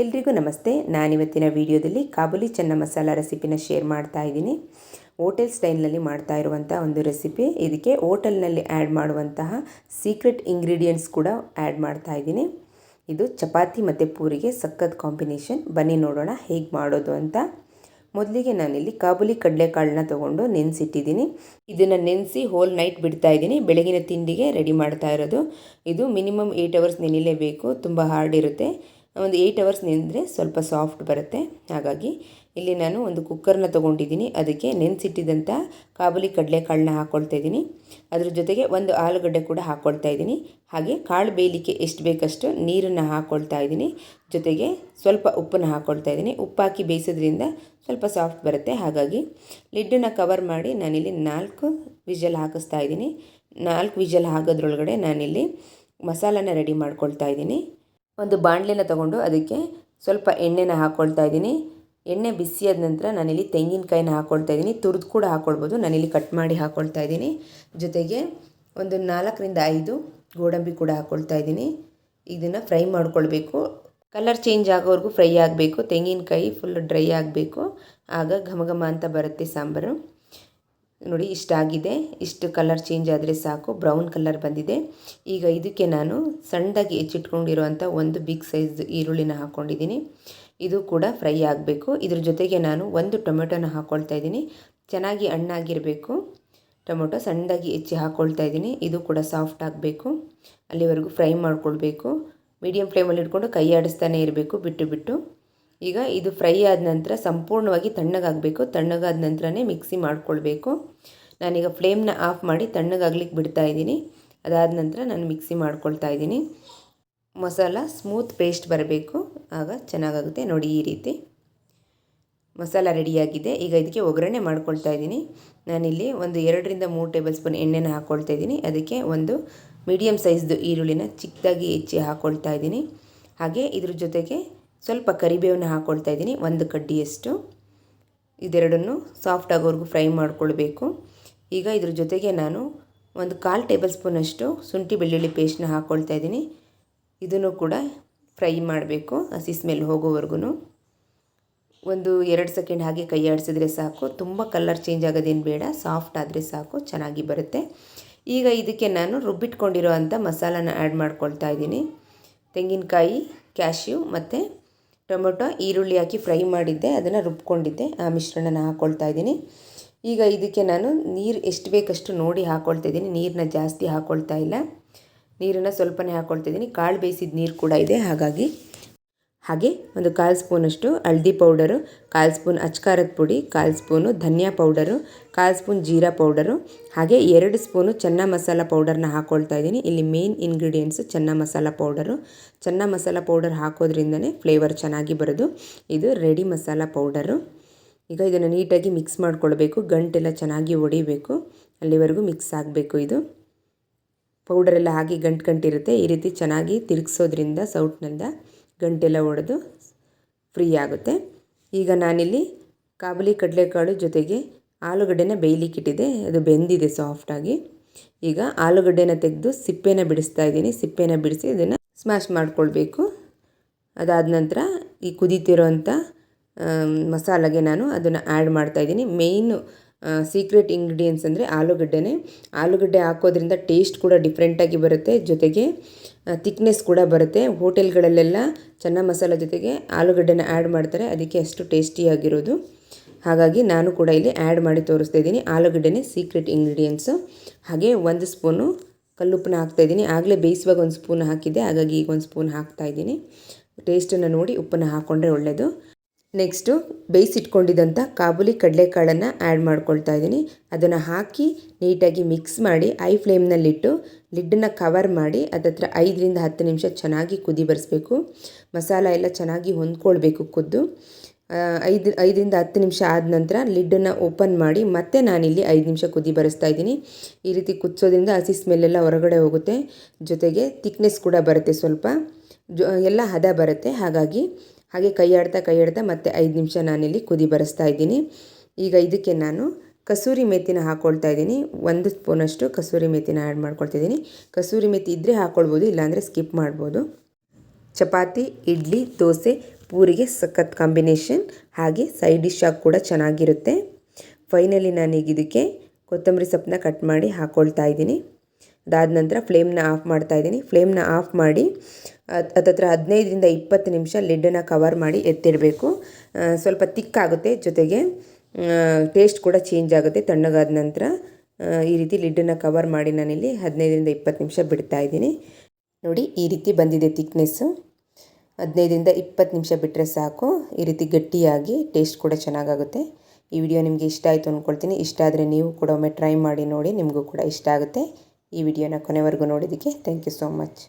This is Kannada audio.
ಎಲ್ರಿಗೂ ನಮಸ್ತೆ. ನಾನಿವತ್ತಿನ ವಿಡಿಯೋದಲ್ಲಿ ಕಾಬುಲಿ ಚೆನ್ನ ಮಸಾಲ ರೆಸಿಪಿನ ಶೇರ್ ಮಾಡ್ತಾ ಇದ್ದೀನಿ. ಹೋಟೆಲ್ ಸ್ಟೈಲ್ನಲ್ಲಿ ಮಾಡ್ತಾ ಇರುವಂಥ ಒಂದು ರೆಸಿಪಿ. ಇದಕ್ಕೆ ಹೋಟೆಲ್ನಲ್ಲಿ ಆ್ಯಡ್ ಮಾಡುವಂತಹ ಸೀಕ್ರೆಟ್ ಇಂಗ್ರೀಡಿಯೆಂಟ್ಸ್ ಕೂಡ ಆ್ಯಡ್ ಮಾಡ್ತಾ ಇದ್ದೀನಿ. ಇದು ಚಪಾತಿ ಮತ್ತು ಪೂರಿಗೆ ಸಖತ್ ಕಾಂಬಿನೇಷನ್. ಬನ್ನಿ ನೋಡೋಣ ಹೇಗೆ ಮಾಡೋದು ಅಂತ. ಮೊದಲಿಗೆ ನಾನಿಲ್ಲಿ ಕಾಬುಲಿ ಕಡಲೆಕಾಳನ್ನ ತೊಗೊಂಡು ನೆನೆಸಿಟ್ಟಿದ್ದೀನಿ. ಇದನ್ನು ನೆನೆಸಿ ಹೋಲ್ ನೈಟ್ ಬಿಡ್ತಾ ಇದ್ದೀನಿ. ಬೆಳಗಿನ ತಿಂಡಿಗೆ ರೆಡಿ ಮಾಡ್ತಾ ಇರೋದು. ಇದು ಮಿನಿಮಮ್ ಏಯ್ಟ್ ಅವರ್ಸ್ ನೆನಿಲೇಬೇಕು. ತುಂಬ ಹಾರ್ಡ್ ಇರುತ್ತೆ. ಒಂದು ಏಯ್ಟ್ ಅವರ್ಸ್ ನೆನೆದ್ರೆ ಸ್ವಲ್ಪ ಸಾಫ್ಟ್ ಬರುತ್ತೆ. ಹಾಗಾಗಿ ಇಲ್ಲಿ ನಾನು ಒಂದು ಕುಕ್ಕರ್ನ ತೊಗೊಂಡಿದ್ದೀನಿ. ಅದಕ್ಕೆ ನೆನೆಸಿಟ್ಟಿದ್ದಂಥ ಕಾಬೂಲಿ ಕಡಲೆಕಾಳನ್ನ ಹಾಕ್ಕೊಳ್ತಾ ಇದ್ದೀನಿ. ಅದ್ರ ಜೊತೆಗೆ ಒಂದು ಆಲೂಗಡ್ಡೆ ಕೂಡ ಹಾಕ್ಕೊಳ್ತಾ ಇದ್ದೀನಿ. ಹಾಗೆ ಕಾಳು ಬೇಯಲಿಕ್ಕೆ ಎಷ್ಟು ಬೇಕಷ್ಟು ನೀರನ್ನು ಹಾಕ್ಕೊಳ್ತಾ ಇದ್ದೀನಿ. ಜೊತೆಗೆ ಸ್ವಲ್ಪ ಉಪ್ಪನ್ನು ಹಾಕ್ಕೊಳ್ತಾ ಇದ್ದೀನಿ. ಉಪ್ಪು ಹಾಕಿ ಬೇಯಿಸೋದ್ರಿಂದ ಸ್ವಲ್ಪ ಸಾಫ್ಟ್ ಬರುತ್ತೆ. ಹಾಗಾಗಿ ಲಿಡ್ಡನ್ನು ಕವರ್ ಮಾಡಿ ನಾನಿಲ್ಲಿ ನಾಲ್ಕು ವಿಜಲ್ ಹಾಕಿಸ್ತಾ ಇದ್ದೀನಿ. ನಾಲ್ಕು ವಿಜಲ್ ಹಾಕೋದ್ರೊಳಗಡೆ ನಾನಿಲ್ಲಿ ಮಸಾಲಾನ ರೆಡಿ ಮಾಡ್ಕೊಳ್ತಾ ಇದ್ದೀನಿ. ಒಂದು ಬಾಣಲೆನ ತಗೊಂಡು ಅದಕ್ಕೆ ಸ್ವಲ್ಪ ಎಣ್ಣೆನ ಹಾಕ್ಕೊಳ್ತಾ ಇದ್ದೀನಿ. ಎಣ್ಣೆ ಬಿಸಿಯಾದ ನಂತರ ನಾನಿಲ್ಲಿ ತೆಂಗಿನಕಾಯಿನ ಹಾಕ್ಕೊಳ್ತಾ ಇದ್ದೀನಿ. ತುರಿದು ಕೂಡ ಹಾಕ್ಕೊಳ್ಬೋದು ನಾನಿಲ್ಲಿ ಕಟ್ ಮಾಡಿ ಹಾಕ್ಕೊಳ್ತಾ ಇದ್ದೀನಿ. ಜೊತೆಗೆ ಒಂದು ನಾಲ್ಕರಿಂದ ಐದು ಗೋಡಂಬಿ ಕೂಡ ಹಾಕ್ಕೊಳ್ತಾ ಇದ್ದೀನಿ. ಇದನ್ನು ಫ್ರೈ ಮಾಡ್ಕೊಳ್ಬೇಕು. ಕಲರ್ ಚೇಂಜ್ ಆಗೋವರೆಗೂ ಫ್ರೈ ಆಗಬೇಕು. ತೆಂಗಿನಕಾಯಿ ಫುಲ್ ಡ್ರೈ ಆಗಬೇಕು. ಆಗ ಘಮ ಘಮ ಅಂತ ಬರುತ್ತೆ ಸಾಂಬಾರು. ನೋಡಿ, ಇಷ್ಟಾಗಿದೆ. ಇಷ್ಟು ಕಲರ್ ಚೇಂಜ್ ಆದರೆ ಸಾಕು. ಬ್ರೌನ್ ಕಲರ್ ಬಂದಿದೆ. ಈಗ ಇದಕ್ಕೆ ನಾನು ಸಣ್ಣದಾಗಿ ಹೆಚ್ಚಿಟ್ಕೊಂಡಿರುವಂಥ ಒಂದು ಬಿಗ್ ಸೈಜ್ ಈರುಳ್ಳಿನ ಹಾಕ್ಕೊಂಡಿದ್ದೀನಿ ಇದು ಕೂಡ ಫ್ರೈ ಆಗಬೇಕು. ಇದ್ರ ಜೊತೆಗೆ ನಾನು ಒಂದು ಟೊಮೆಟೊನ ಹಾಕ್ಕೊಳ್ತಾ ಇದ್ದೀನಿ. ಚೆನ್ನಾಗಿ ಹಣ್ಣಾಗಿರಬೇಕು. ಟೊಮೆಟೊ ಸಣ್ಣದಾಗಿ ಹೆಚ್ಚಿ ಹಾಕ್ಕೊಳ್ತಾ ಇದ್ದೀನಿ. ಇದು ಕೂಡ ಸಾಫ್ಟ್ ಆಗಬೇಕು. ಅಲ್ಲಿವರೆಗೂ ಫ್ರೈ ಮಾಡ್ಕೊಳ್ಬೇಕು. ಮೀಡಿಯಮ್ ಫ್ಲೇಮಲ್ಲಿ ಇಟ್ಕೊಂಡು ಕೈ ಆಡಿಸ್ತಾನೆ ಇರಬೇಕು. ಬಿಟ್ಟು ಬಿಟ್ಟು. ಈಗ ಇದು ಫ್ರೈ ಆದ ನಂತರ ಸಂಪೂರ್ಣವಾಗಿ ತಣ್ಣಗಾಗಬೇಕು. ತಣ್ಣಗಾದ ನಂತರನೇ ಮಿಕ್ಸಿ ಮಾಡಿಕೊಳ್ಬೇಕು. ನಾನೀಗ ಫ್ಲೇಮ್ನ ಆಫ್ ಮಾಡಿ ತಣ್ಣಗಾಗ್ಲಿಕ್ಕೆ ಬಿಡ್ತಾ ಇದ್ದೀನಿ. ಅದಾದ ನಂತರ ನಾನು ಮಿಕ್ಸಿ ಮಾಡ್ಕೊಳ್ತಾ ಇದ್ದೀನಿ. ಮಸಾಲ ಸ್ಮೂತ್ ಪೇಸ್ಟ್ ಬರಬೇಕು. ಆಗ ಚೆನ್ನಾಗಾಗುತ್ತೆ ನೋಡಿ ಈ ರೀತಿ. ಮಸಾಲ ರೆಡಿಯಾಗಿದೆ. ಈಗ ಇದಕ್ಕೆ ಒಗ್ಗರಣೆ ಮಾಡ್ಕೊಳ್ತಾ ಇದ್ದೀನಿ. ನಾನಿಲ್ಲಿ ಒಂದು ಎರಡರಿಂದ ಮೂರು ಟೇಬಲ್ ಸ್ಪೂನ್ ಎಣ್ಣೆನ ಹಾಕ್ಕೊಳ್ತಾ ಇದ್ದೀನಿ. ಅದಕ್ಕೆ ಒಂದು ಮೀಡಿಯಮ್ ಸೈಜ್ದು ಈರುಳ್ಳಿನ ಚಿಕ್ಕದಾಗಿ ಹೆಚ್ಚಿ ಹಾಕ್ಕೊಳ್ತಾ ಇದ್ದೀನಿ. ಹಾಗೆ ಇದ್ರ ಜೊತೆಗೆ ಸ್ವಲ್ಪ ಕರಿಬೇವನ್ನು ಹಾಕ್ಕೊಳ್ತಾ ಇದ್ದೀನಿ, ಒಂದು ಕಡ್ಡಿಯಷ್ಟು. ಇದೆರಡನ್ನು ಸಾಫ್ಟ್ ಆಗೋವರೆಗೂ ಫ್ರೈ ಮಾಡಿಕೊಳ್ಬೇಕು. ಈಗ ಇದ್ರ ಜೊತೆಗೆ ನಾನು ಒಂದು ಕಾಲು ಟೇಬಲ್ ಸ್ಪೂನಷ್ಟು ಶುಂಠಿ ಬೆಳ್ಳುಳ್ಳಿ ಪೇಸ್ಟ್ನ ಹಾಕ್ಕೊಳ್ತಾ ಇದ್ದೀನಿ. ಇದನ್ನು ಕೂಡ ಫ್ರೈ ಮಾಡಬೇಕು, ಹಸಿ ಸ್ಮೆಲ್ ಹೋಗೋವರೆಗೂ ಒಂದು ಎರಡು ಸೆಕೆಂಡ್ ಹಾಗೆ ಕೈ ಆಡಿಸಿದ್ರೆ ಸಾಕು. ತುಂಬ ಕಲರ್ ಚೇಂಜ್ ಆಗೋದೇನು ಬೇಡ ಸಾಫ್ಟ್ ಆದರೆ ಸಾಕು, ಚೆನ್ನಾಗಿ ಬರುತ್ತೆ. ಈಗ ಇದಕ್ಕೆ ನಾನು ರುಬ್ಬಿಟ್ಕೊಂಡಿರೋ ಅಂಥ ಮಸಾಲಾನ ಆ್ಯಡ್ ಮಾಡ್ಕೊಳ್ತಾ ಇದ್ದೀನಿ. ತೆಂಗಿನಕಾಯಿ ಕ್ಯಾಶ್ಯೂ ಮತ್ತು ಟೊಮೊಟೊ ಈರುಳ್ಳಿ ಹಾಕಿ ಫ್ರೈ ಮಾಡಿದ್ದೆ, ಅದನ್ನು ರುಬ್ಕೊಂಡಿದ್ದೆ, ಆ ಮಿಶ್ರಣನ ಹಾಕ್ಕೊಳ್ತಾ ಇದ್ದೀನಿ. ಈಗ ಇದಕ್ಕೆ ನಾನು ನೀರು ಎಷ್ಟು ಬೇಕಷ್ಟು ನೋಡಿ ಹಾಕ್ಕೊಳ್ತಾ ಇದ್ದೀನಿ. ನೀರನ್ನ ಜಾಸ್ತಿ ಹಾಕ್ಕೊಳ್ತಾ ಇಲ್ಲ. ನೀರನ್ನು ಸ್ವಲ್ಪನೇ ಹಾಕ್ಕೊಳ್ತಾ ಇದ್ದೀನಿ. ಕಾಳು ಬೇಯಿಸಿದ ನೀರು ಕೂಡ ಇದೆ, ಹಾಗಾಗಿ ಹಾಗೆ ಒಂದು ಕಾಲು ಸ್ಪೂನಷ್ಟು ಹಳದಿ ಪೌಡರು, ಕಾಲು ಸ್ಪೂನ್ ಅಚ್ಕಾರದ ಪುಡಿ, ಕಾಲು ಸ್ಪೂನು ಧನಿಯಾ ಪೌಡರು, ಕಾಲು ಸ್ಪೂನ್ ಜೀರಾ ಪೌಡರು, ಹಾಗೆ ಎರಡು ಸ್ಪೂನು ಚೆನ್ನ ಮಸಾಲ ಪೌಡರ್ನ ಹಾಕ್ಕೊಳ್ತಾ ಇದ್ದೀನಿ. ಇಲ್ಲಿ ಮೇನ್ ಇಂಗ್ರೀಡಿಯೆಂಟ್ಸು ಚೆನ್ನ ಮಸಾಲ ಪೌಡರು. ಚೆನ್ನ ಮಸಾಲ ಪೌಡರ್ ಹಾಕೋದ್ರಿಂದನೇ ಫ್ಲೇವರ್ ಚೆನ್ನಾಗಿ ಬರೋದು. ಇದು ರೆಡಿ ಮಸಾಲ ಪೌಡರು. ಈಗ ಇದನ್ನು ನೀಟಾಗಿ ಮಿಕ್ಸ್ ಮಾಡ್ಕೊಳ್ಬೇಕು. ಗಂಟೆಲ್ಲ ಚೆನ್ನಾಗಿ ಒಡಿಬೇಕು. ಅಲ್ಲಿವರೆಗೂ ಮಿಕ್ಸ್ ಆಗಬೇಕು ಇದು. ಪೌಡರೆಲ್ಲ ಹಾಕಿ ಗಂಟು ಗಂಟಿರುತ್ತೆ. ಈ ರೀತಿ ಚೆನ್ನಾಗಿ ತಿರುಗಿಸೋದ್ರಿಂದ, ಸೌಟ್ನಿಂದ ಗಂಟೆಲ್ಲ ಒಡೆದು ಫ್ರೀ ಆಗುತ್ತೆ. ಈಗ ನಾನಿಲ್ಲಿ ಕಾಬುಲಿ ಕಡಲೆಕಾಳು ಜೊತೆಗೆ ಆಲೂಗಡ್ಡೆನ ಬೇಯಲಿಕ್ಕಿಟ್ಟಿದೆ. ಅದು ಬೆಂದಿದೆ ಸಾಫ್ಟಾಗಿ ಈಗ ಆಲೂಗಡ್ಡೆನ ತೆಗೆದು ಸಿಪ್ಪೆನ ಬಿಡಿಸ್ತಾ ಇದ್ದೀನಿ. ಸಿಪ್ಪೆನ ಬಿಡಿಸಿ ಇದನ್ನು ಸ್ಮ್ಯಾಶ್ ಮಾಡ್ಕೊಳ್ಬೇಕು. ಅದಾದ ನಂತರ ಈ ಕುದೀತಿರೋಂಥ ಮಸಾಲೆಗೆ ನಾನು ಅದನ್ನು ಆ್ಯಡ್ ಮಾಡ್ತಾಯಿದ್ದೀನಿ ಮೇಯ್ನು ಸೀಕ್ರೆಟ್ ಇಂಗ್ರೀಡಿಯೆಂಟ್ಸ್ ಅಂದರೆ ಆಲೂಗಡ್ಡೆನೇ. ಆಲೂಗಡ್ಡೆ ಹಾಕೋದ್ರಿಂದ ಟೇಸ್ಟ್ ಕೂಡ ಡಿಫ್ರೆಂಟಾಗಿ ಬರುತ್ತೆ. ಜೊತೆಗೆ ತಿಕ್ನೆಸ್ ಕೂಡ ಬರುತ್ತೆ. ಹೋಟೆಲ್ಗಳಲ್ಲೆಲ್ಲ ಚೆನ್ನ ಮಸಾಲ ಜೊತೆಗೆ ಆಲೂಗಡ್ಡೆನ ಆ್ಯಡ್ ಮಾಡ್ತಾರೆ. ಅದಕ್ಕೆ ಅಷ್ಟು ಟೇಸ್ಟಿಯಾಗಿರೋದು ಹಾಗಾಗಿ ನಾನು ಕೂಡ ಇಲ್ಲಿ ಆ್ಯಡ್ ಮಾಡಿ ತೋರಿಸ್ತಾ ಇದ್ದೀನಿ. ಆಲೂಗಡ್ಡೆನೇ ಸೀಕ್ರೆಟ್ ಇಂಗ್ರೀಡಿಯೆಂಟ್ಸು ಹಾಗೆ ಒಂದು ಸ್ಪೂನು ಕಲ್ಲುಪ್ಪನ್ನ ಹಾಕ್ತಾಯಿದ್ದೀನಿ ಆಗಲೇ ಬೇಯಿಸುವಾಗ ಒಂದು ಸ್ಪೂನ್ ಹಾಕಿದ್ದೆ. ಹಾಗಾಗಿ ಈಗ ಒಂದು ಸ್ಪೂನ್ ಹಾಕ್ತಾಯಿದ್ದೀನಿ ಟೇಸ್ಟನ್ನು ನೋಡಿ ಉಪ್ಪನ್ನು ಹಾಕ್ಕೊಂಡ್ರೆ ಒಳ್ಳೆಯದು ನೆಕ್ಸ್ಟು ಬೇಯಿಸಿಟ್ಕೊಂಡಿದ್ದಂಥ ಕಾಬೂಲಿ ಕಡಲೆಕಾಳನ್ನು ಆ್ಯಡ್ ಮಾಡ್ಕೊಳ್ತಾ ಇದ್ದೀನಿ. ಅದನ್ನು ಹಾಕಿ ನೀಟಾಗಿ ಮಿಕ್ಸ್ ಮಾಡಿ ಐ ಫ್ಲೇಮ್ನಲ್ಲಿಟ್ಟು ಲಿಡ್ಡನ್ನು ಕವರ್ ಮಾಡಿ ಅದತ್ರ ಐದರಿಂದ ಹತ್ತು ನಿಮಿಷ ಚೆನ್ನಾಗಿ ಕುದಿ ಬರೆಸ್ಬೇಕು. ಮಸಾಲ ಎಲ್ಲ ಚೆನ್ನಾಗಿ ಹೊಂದ್ಕೊಳ್ಬೇಕು ಕುದ್ದು. ಐದು, ಐದರಿಂದ ಹತ್ತು ನಿಮಿಷ ಆದ ನಂತರ ಲಿಡ್ಡನ್ನು ಓಪನ್ ಮಾಡಿ ಮತ್ತೆ ನಾನಿಲ್ಲಿ ಐದು ನಿಮಿಷ ಕುದಿ ಬರೆಸ್ತಾ ಇದ್ದೀನಿ. ಈ ರೀತಿ ಕುದಿಸೋದ್ರಿಂದ ಹಸಿ ಸ್ಮೆಲ್ಲೆಲ್ಲ ಹೊರಗಡೆ ಹೋಗುತ್ತೆ. ಜೊತೆಗೆ ತಿಕ್ನೆಸ್ ಕೂಡ ಬರುತ್ತೆ ಸ್ವಲ್ಪ. ಜೊ, ಎಲ್ಲ ಹದ ಬರುತ್ತೆ. ಹಾಗಾಗಿ ಹಾಗೆ ಕೈ ಆಡ್ತಾ ಕೈ ಆಡ್ತಾ ಮತ್ತೆ ಐದು ನಿಮಿಷ ನಾನಿಲ್ಲಿ ಕುದಿ ಬರೆಸ್ತಾ ಇದ್ದೀನಿ. ಈಗ ಇದಕ್ಕೆ ನಾನು ಕಸೂರಿ ಮೆತ್ತಿನ ಹಾಕ್ಕೊಳ್ತಾ ಇದ್ದೀನಿ. ಒಂದು ಸ್ಪೂನಷ್ಟು ಕಸೂರಿ ಮೆತ್ತಿನ ಆ್ಯಡ್ ಮಾಡ್ಕೊಳ್ತಿದ್ದೀನಿ ಕಸೂರಿ ಮೆತ್ತಿ ಇದ್ದರೆ ಹಾಕ್ಕೊಳ್ಬೋದು ಇಲ್ಲಾಂದರೆ ಸ್ಕಿಪ್ ಮಾಡ್ಬೋದು. ಚಪಾತಿ, ಇಡ್ಲಿ, ದೋಸೆ, ಪೂರಿಗೆ ಸಖತ್ ಕಾಂಬಿನೇಷನ್ ಹಾಗೆ ಸೈಡ್ ಡಿಶ್ ಆಗಿ ಕೂಡ ಚೆನ್ನಾಗಿರುತ್ತೆ. ಫೈನಲಿ ನಾನೀಗ ಇದಕ್ಕೆ ಕೊತ್ತಂಬರಿ ಸೊಪ್ಪನ್ನ ಕಟ್ ಮಾಡಿ ಹಾಕ್ಕೊಳ್ತಾ ಇದ್ದೀನಿ. ಅದಾದ ನಂತರ ಫ್ಲೇಮ್ನ ಆಫ್ ಮಾಡ್ತಾ ಇದ್ದೀನಿ. ಫ್ಲೇಮ್ನ ಆಫ್ ಮಾಡಿ ಹತ್ತತ್ರ ಹದಿನೈದರಿಂದ ಇಪ್ಪತ್ತು ನಿಮಿಷ ಲಿಡ್ಡನ್ನು ಕವರ್ ಮಾಡಿ ಎತ್ತಿಡಬೇಕು. ಸ್ವಲ್ಪ ತಿಕ್ಕಾಗುತ್ತೆ ಜೊತೆಗೆ ಟೇಸ್ಟ್ ಕೂಡ ಚೇಂಜ್ ಆಗುತ್ತೆ ತಣ್ಣಗಾದ ನಂತರ. ಈ ರೀತಿ ಲಿಡ್ಡನ್ನು ಕವರ್ ಮಾಡಿ ನಾನಿಲ್ಲಿ ಹದಿನೈದರಿಂದ ಇಪ್ಪತ್ತು ನಿಮಿಷ ಬಿಡ್ತಾ ಇದ್ದೀನಿ. ನೋಡಿ, ಈ ರೀತಿ ಬಂದಿದೆ ತಿಕ್ನೆಸ್ಸು ಹದಿನೈದರಿಂದ ಇಪ್ಪತ್ತು ನಿಮಿಷ ಬಿಟ್ಟರೆ ಸಾಕು. ಈ ರೀತಿ ಗಟ್ಟಿಯಾಗಿ ಟೇಸ್ಟ್ ಕೂಡ ಚೆನ್ನಾಗಾಗುತ್ತೆ. ಈ ವಿಡಿಯೋ ನಿಮಗೆ ಇಷ್ಟ ಆಯಿತು ಅಂದ್ಕೊಳ್ತೀನಿ ಇಷ್ಟ ಆದರೆ ನೀವು ಕೂಡ ಒಮ್ಮೆ ಟ್ರೈ ಮಾಡಿ ನೋಡಿ, ನಿಮಗೂ ಕೂಡ ಇಷ್ಟ ಆಗುತ್ತೆ. ಈ ವಿಡಿಯೋನ ಕೊನೆವರೆಗೂ ನೋಡಿದ್ದಕ್ಕೆ ಥ್ಯಾಂಕ್ ಯು ಸೋ ಮಚ್